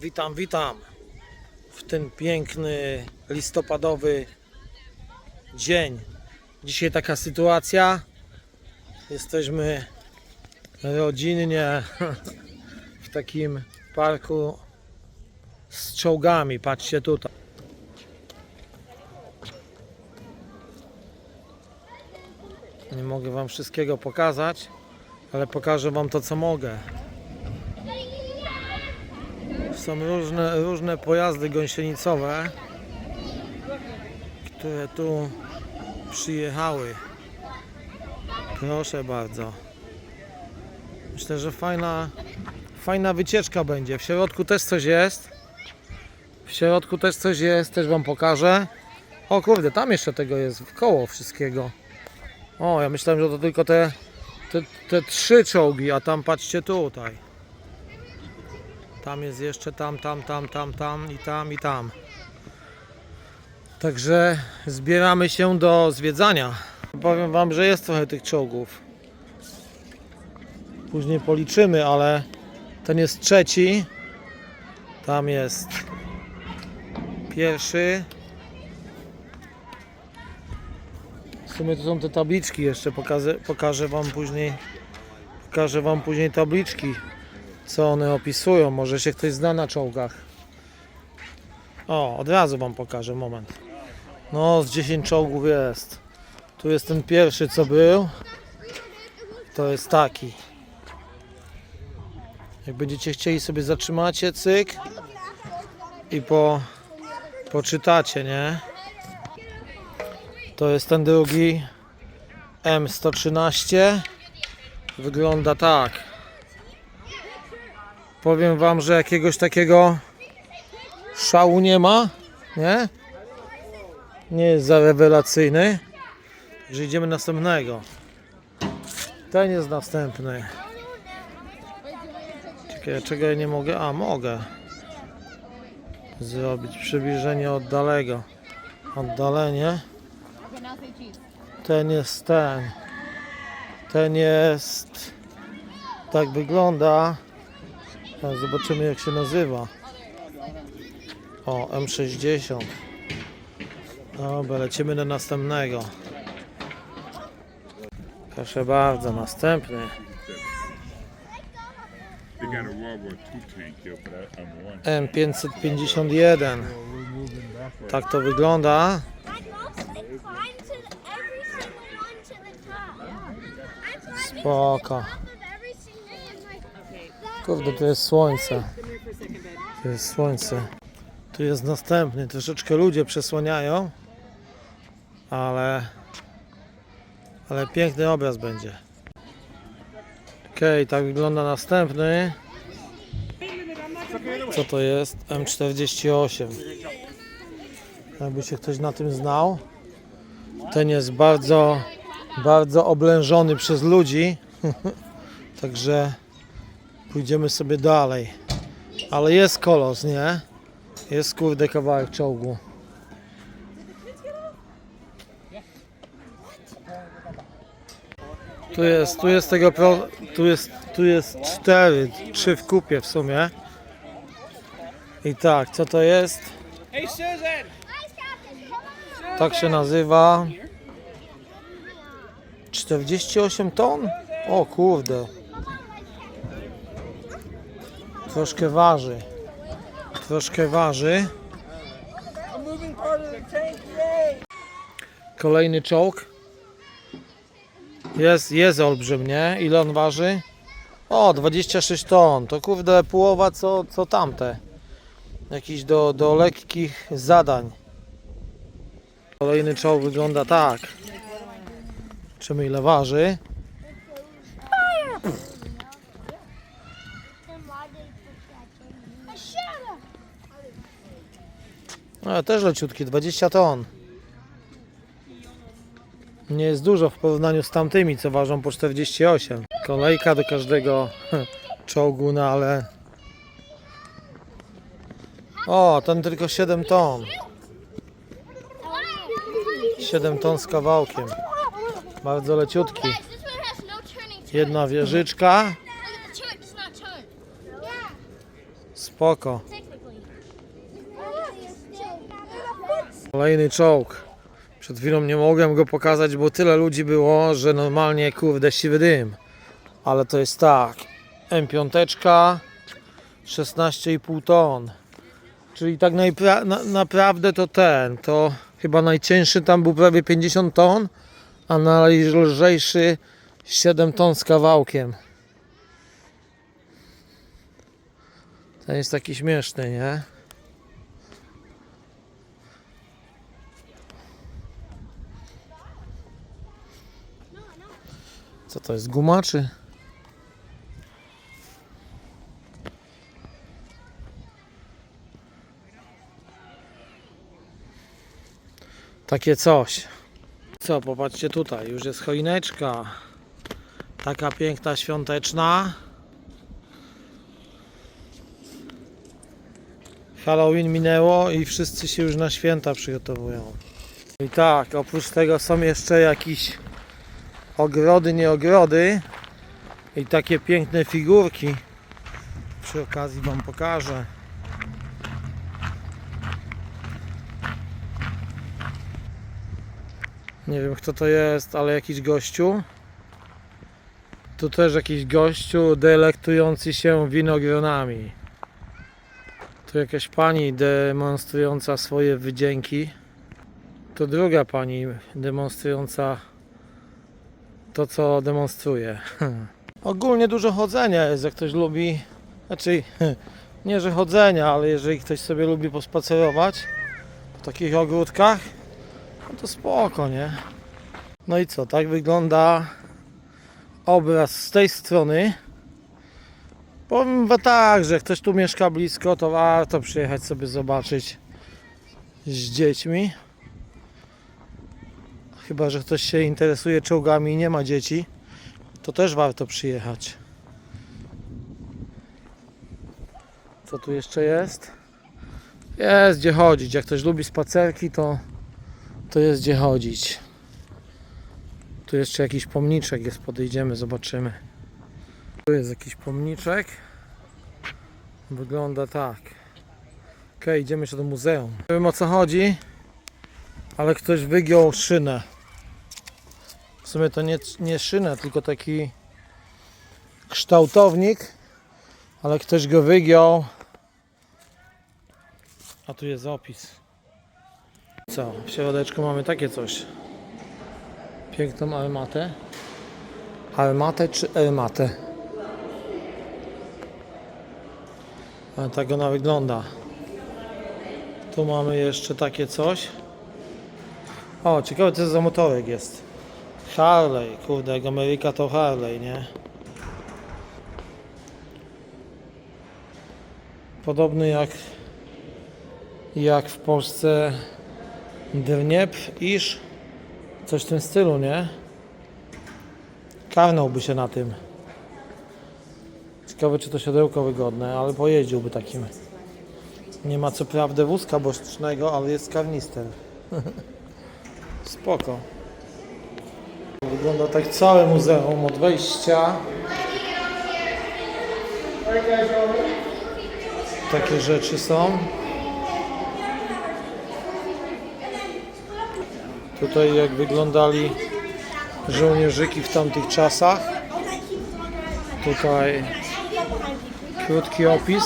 Witam, witam w ten piękny listopadowy dzień. Dzisiaj taka sytuacja. Jesteśmy rodzinnie w takim parku z czołgami. Patrzcie tutaj. Nie mogę Wam wszystkiego pokazać, ale pokażę Wam to, co mogę. Są różne, różne pojazdy gąsienicowe, które tu przyjechały. Proszę bardzo. Myślę, że fajna, fajna wycieczka będzie. W środku też coś jest. W środku też coś jest, też Wam pokażę. O kurde, tam jeszcze tego jest w koło wszystkiego. O, ja myślałem, że to tylko te, te, te trzy czołgi, a tam patrzcie tutaj. Tam jest jeszcze tam, tam, tam, tam, tam i tam i tam. Także zbieramy się do zwiedzania. Powiem Wam, że jest trochę tych czołgów. Później policzymy, ale ten jest trzeci. Tam jest pierwszy. W sumie to są te tabliczki jeszcze. Pokażę, pokażę Wam później. Pokażę Wam później tabliczki co one opisują. Może się ktoś zna na czołgach. O, od razu Wam pokażę, moment. No, z 10 czołgów jest. Tu jest ten pierwszy, co był. To jest taki. Jak będziecie chcieli sobie zatrzymacie, cyk. I po, poczytacie, nie? To jest ten drugi. M113. Wygląda tak. Powiem wam, że jakiegoś takiego szału nie ma, nie? Nie jest za rewelacyjny. Także idziemy następnego. Ten jest następny. Czekaj, czego ja nie mogę? A, mogę. Zrobić przybliżenie oddalego. Oddalenie. Ten jest ten. Ten jest. Tak wygląda. Zobaczymy jak się nazywa. O, M60. Dobra, lecimy do następnego. Proszę bardzo, następny. They got a World War II tank here for that um, one. M551. Tak to wygląda. I Kurde, to jest słońce. To jest słońce. Tu jest następny. Troszeczkę ludzie przesłaniają. Ale... Ale piękny obraz będzie. Okej, tak wygląda następny. Co to jest? M48. Jakby się ktoś na tym znał. Ten jest bardzo, bardzo oblężony przez ludzi. Także pójdziemy sobie dalej. Ale jest kolos, nie? Jest kurde kawałek czołgu. Tu jest, tu jest tego pro, tu jest, tu jest cztery, trzy w kupie w sumie. I tak, co to jest? Tak się nazywa. 48 ton? O kurde. Troszkę waży. Troszkę waży. Kolejny czołg. Jest, jest olbrzym, nie? Ile on waży? O, 26 ton. To kurde połowa co, co tamte. Jakiś do, do lekkich zadań. Kolejny czołg wygląda tak. Zobaczymy ile waży. Then No, też leciutki, 20 ton. Nie jest dużo w porównaniu z tamtymi, co ważą po 48. Kolejka do każdego czołgu, no ale... O, ten tylko 7 ton. 7 ton z kawałkiem. Bardzo leciutki. Jedna wieżyczka. Look Kolejny czołg. Przed chwilą nie mogłem go pokazać, bo tyle ludzi było, że normalnie kurde siwy dym. Ale to jest tak. M5 16,5 ton. Czyli tak na- naprawdę to ten, to chyba najcięższy tam był prawie 50 ton, a najlżejszy 7 ton z kawałkiem. Ten jest taki śmieszny, nie? Co to jest, guma czy? Takie coś. Co, popatrzcie tutaj, już jest choineczka. Taka piękna, świąteczna. Halloween minęło i wszyscy się już na święta przygotowują. I tak, oprócz tego są jeszcze jakieś ogrody, nie ogrody i takie piękne figurki. Przy okazji Wam pokażę. Nie wiem kto to jest, ale jakiś gościu. Tu też jakiś gościu delektujący się winogronami. Tu jakaś pani demonstrująca swoje wydzięki. To druga pani demonstrująca to, co demonstruje. Ogólnie dużo chodzenia jest, jak ktoś lubi. Znaczy, nie że chodzenia, ale jeżeli ktoś sobie lubi pospacerować w takich ogródkach, no to spoko, nie? No i co, tak wygląda obraz z tej strony. Powiem wam tak, że ktoś tu mieszka blisko, to warto przyjechać sobie zobaczyć z dziećmi. Chyba, że ktoś się interesuje czołgami i nie ma dzieci, to też warto przyjechać. Co tu jeszcze jest? Jest gdzie chodzić. Jak ktoś lubi spacerki, to, to jest gdzie chodzić. Tu jeszcze jakiś pomniczek jest, podejdziemy, zobaczymy. Tu jest jakiś pomniczek. Wygląda tak. Ok, idziemy jeszcze do muzeum. Nie wiem o co chodzi, ale ktoś wygiął szynę. Sumie to nie, nie szynę, tylko taki kształtownik, ale ktoś go wygiął. A tu jest opis. Co? W środeczku mamy takie coś. Piękną armatę. Armatę czy armatę? Ale tak ona wygląda. Tu mamy jeszcze takie coś. O, ciekawe co za motorek jest. Harley, kurde, jak Ameryka to Harley, nie? Podobny jak jak w Polsce Dniepr, Iż, coś w tym stylu, nie? Karnąłby się na tym. Ciekawe czy to siodełko wygodne, ale pojeździłby takim. Nie ma co prawda wózka bocznego, ale jest karnister. Spoko. Wygląda tak całe muzeum od wejścia. Takie rzeczy są. Tutaj jak wyglądali żołnierzyki w tamtych czasach. Tutaj krótki opis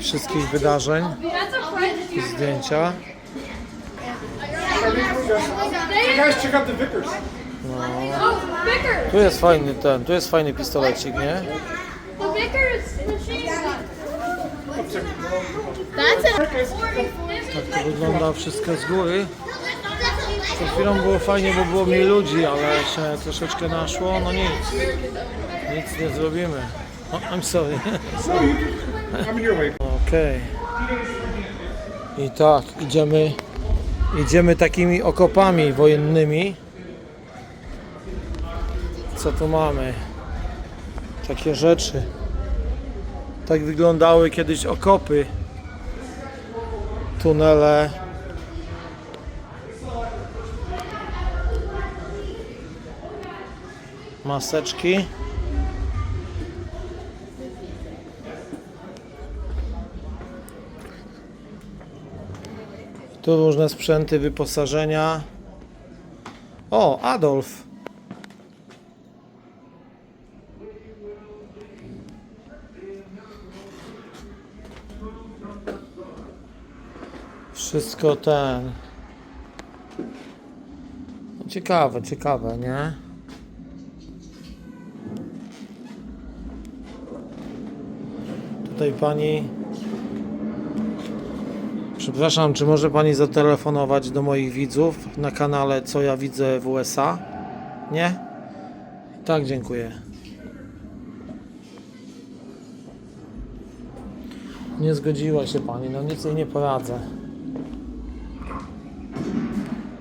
wszystkich wydarzeń i zdjęcia. guys check out the Vickers. Oh! Tu jest fajny ten, tu jest fajny pistolecik, nie? The Vickers machine gun. That's a 40 Tak to wygląda wszystko z góry. Przed chwilą było fajnie, bo było mniej ludzi, ale się troszeczkę naszło. No nic, nic nie zrobimy. O, I'm sorry. Okej. I tak, idziemy, idziemy takimi okopami wojennymi. Co tu mamy? Takie rzeczy. Tak wyglądały kiedyś okopy. Tunele. Maseczki. Tu różne sprzęty, wyposażenia. O, Adolf. Wszystko ten. No ciekawe, ciekawe, nie? Tutaj pani. Przepraszam, czy może pani zatelefonować do moich widzów na kanale Co ja widzę w USA? Nie? Tak, dziękuję. Nie zgodziła się pani, no nic jej nie poradzę.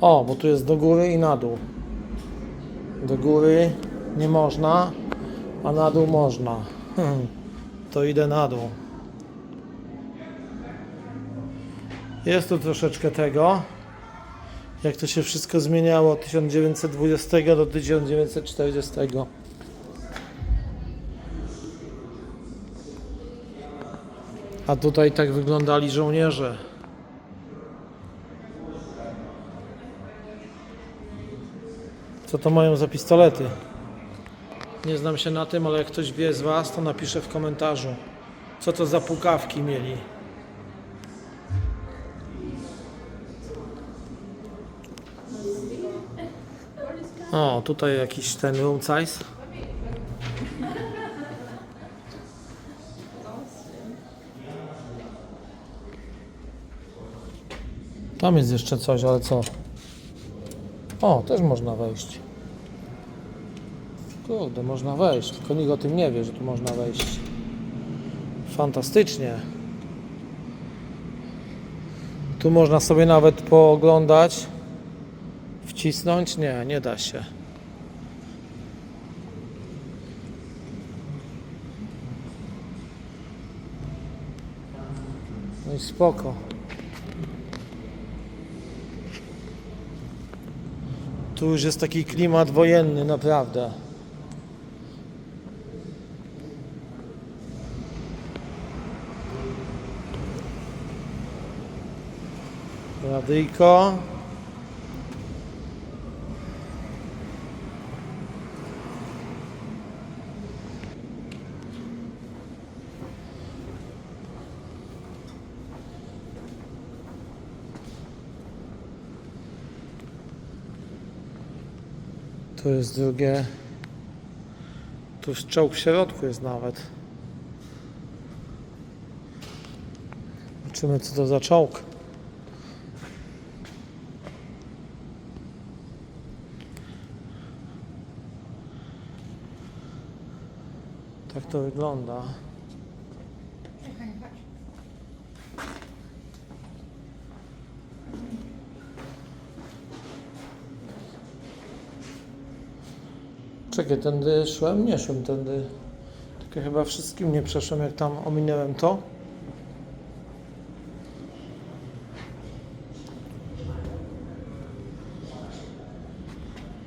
O, bo tu jest do góry i na dół. Do góry nie można, a na dół można. To idę na dół. Jest tu troszeczkę tego. Jak to się wszystko zmieniało od 1920 do 1940. A tutaj tak wyglądali żołnierze. Co to mają za pistolety? Nie znam się na tym, ale jak ktoś wie z Was, to napisze w komentarzu. Co to za pukawki mieli? O, tutaj jakiś ten room. Tam jest jeszcze coś, ale co? O, też można wejść. Kurde, można wejść, tylko nikt o tym nie wie, że tu można wejść. Fantastycznie. Tu można sobie nawet pooglądać. Wcisnąć? Nie, nie da się. No i spoko. Tu już jest taki klimat wojenny, naprawdę. Radyjko. Tu jest drugie. Tu jest czołg w środku jest nawet. Zobaczymy co to za czołg. Tak to wygląda. Czekaj, tędy szłem? Nie szłem tędy. Tylko chyba wszystkim nie przeszłem, jak tam ominęłem to.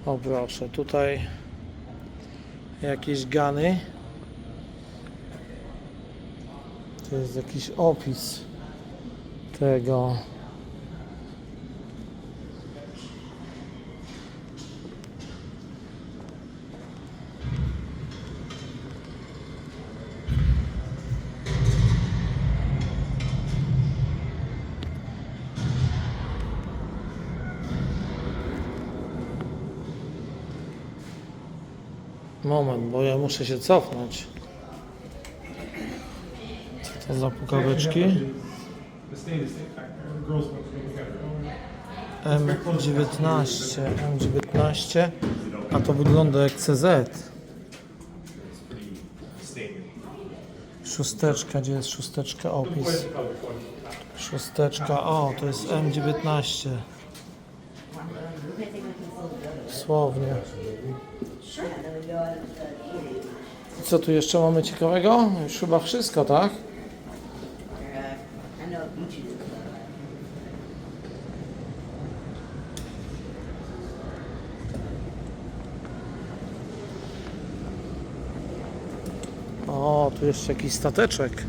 O proszę, tutaj jakieś gany. To jest jakiś opis tego. Moment, bo ja muszę się cofnąć. Co to za pukaweczki? M19, M19, a to wygląda jak CZ. Szósteczka, gdzie jest szósteczka opis? Szósteczka, o, to jest M19. Słownie. Co tu jeszcze mamy ciekawego? Już chyba wszystko, tak? O, tu jeszcze jakiś stateczek.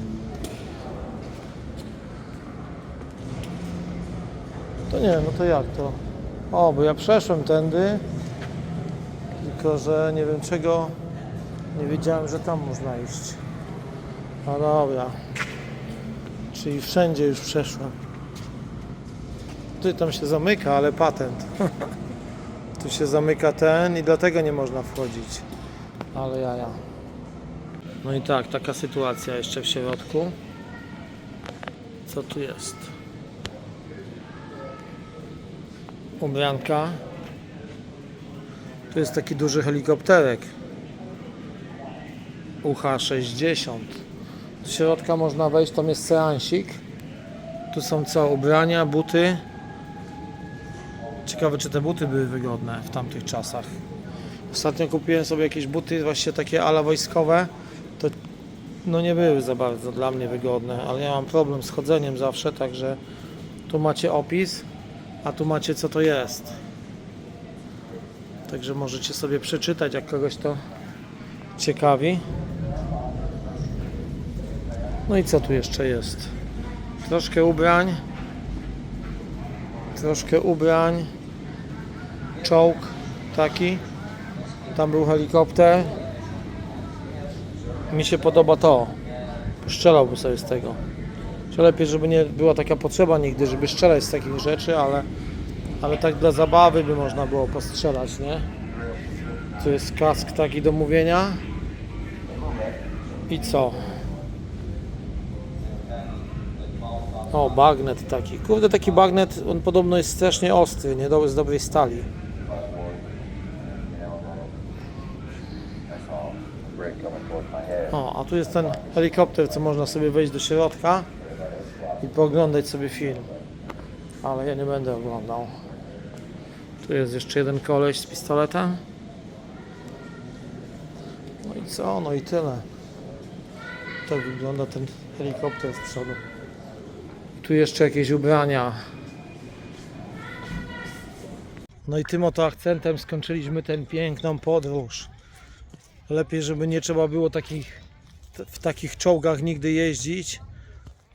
To nie, no to jak to? O, bo ja przeszłem tędy, tylko że nie wiem czego, nie wiedziałem, że tam można iść. No dobra. Czyli wszędzie już przeszłem. Tu tam się zamyka, ale patent. tu się zamyka ten i dlatego nie można wchodzić. Ale ja, ja. No i tak, taka sytuacja jeszcze w środku. Co tu jest? Ubranka. Tu jest taki duży helikopterek. UH-60. Do środka można wejść, tam jest seansik. Tu są co? Ubrania, buty. Ciekawe, czy te buty były wygodne w tamtych czasach. Ostatnio kupiłem sobie jakieś buty właśnie takie ala wojskowe. To no nie były za bardzo dla mnie wygodne, ale ja mam problem z chodzeniem zawsze, także tu macie opis, a tu macie co to jest. Także możecie sobie przeczytać, jak kogoś to ciekawi. No i co tu jeszcze jest? Troszkę ubrań. Troszkę ubrań. Czołg taki. Tam był helikopter. Mi się podoba to. Strzelałbym sobie z tego. Czy lepiej, żeby nie była taka potrzeba nigdy, żeby strzelać z takich rzeczy, ale, ale tak dla zabawy by można było postrzelać, nie? Tu jest kask taki do mówienia. I co? O, bagnet taki. Kurde, taki bagnet, on podobno jest strasznie ostry, nie? Do- Z dobrej stali. O, a tu jest ten helikopter, co można sobie wejść do środka i pooglądać sobie film. Ale ja nie będę oglądał. Tu jest jeszcze jeden koleś z pistoletem. No i co? No i tyle. Tak wygląda ten helikopter z przodu. Tu jeszcze jakieś ubrania. No i tym oto akcentem skończyliśmy tę piękną podróż. Lepiej, żeby nie trzeba było takich, w takich czołgach nigdy jeździć,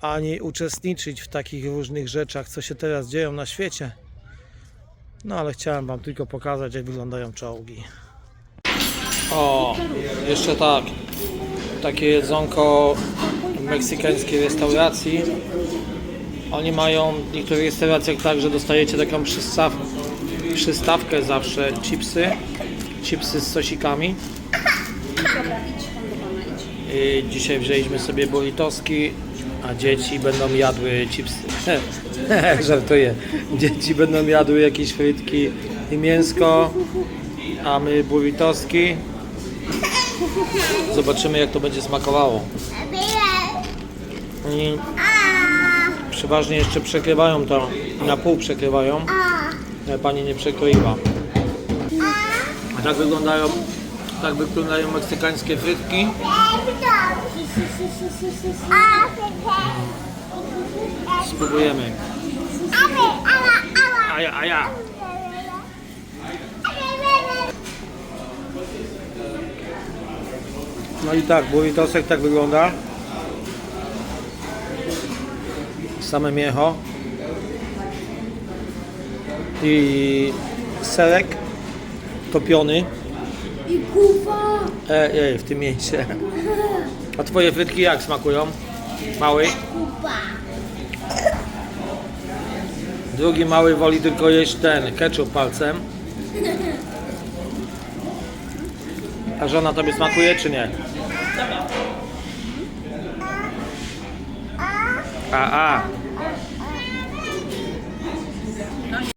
ani uczestniczyć w takich różnych rzeczach, co się teraz dzieją na świecie. No ale chciałem Wam tylko pokazać, jak wyglądają czołgi. O, jeszcze tak. Takie jedzonko w meksykańskiej restauracji. Oni mają w niektórych restauracjach tak, że dostajecie taką przystaw, przystawkę zawsze chipsy. Chipsy z sosikami. I dzisiaj wzięliśmy sobie burritoski, a dzieci będą jadły chipsy. Żartuję. Dzieci będą jadły jakieś frytki i mięsko, a my burritoski. Zobaczymy jak to będzie smakowało. I przeważnie jeszcze przekrywają to, na pół przekrywają. Ale pani nie przekroiła. A tak wyglądają, tak wyglądają meksykańskie frytki. Spróbujemy. A ja, a ja. No i tak, burritosek tak wygląda. Same miecho. I serek topiony. I kuwa. Ej, ej, w tym miejscu. A twoje frytki jak smakują? Mały? Kupa. Drugi mały woli tylko jeść ten ketchup palcem. A żona tobie smakuje czy nie? A, a.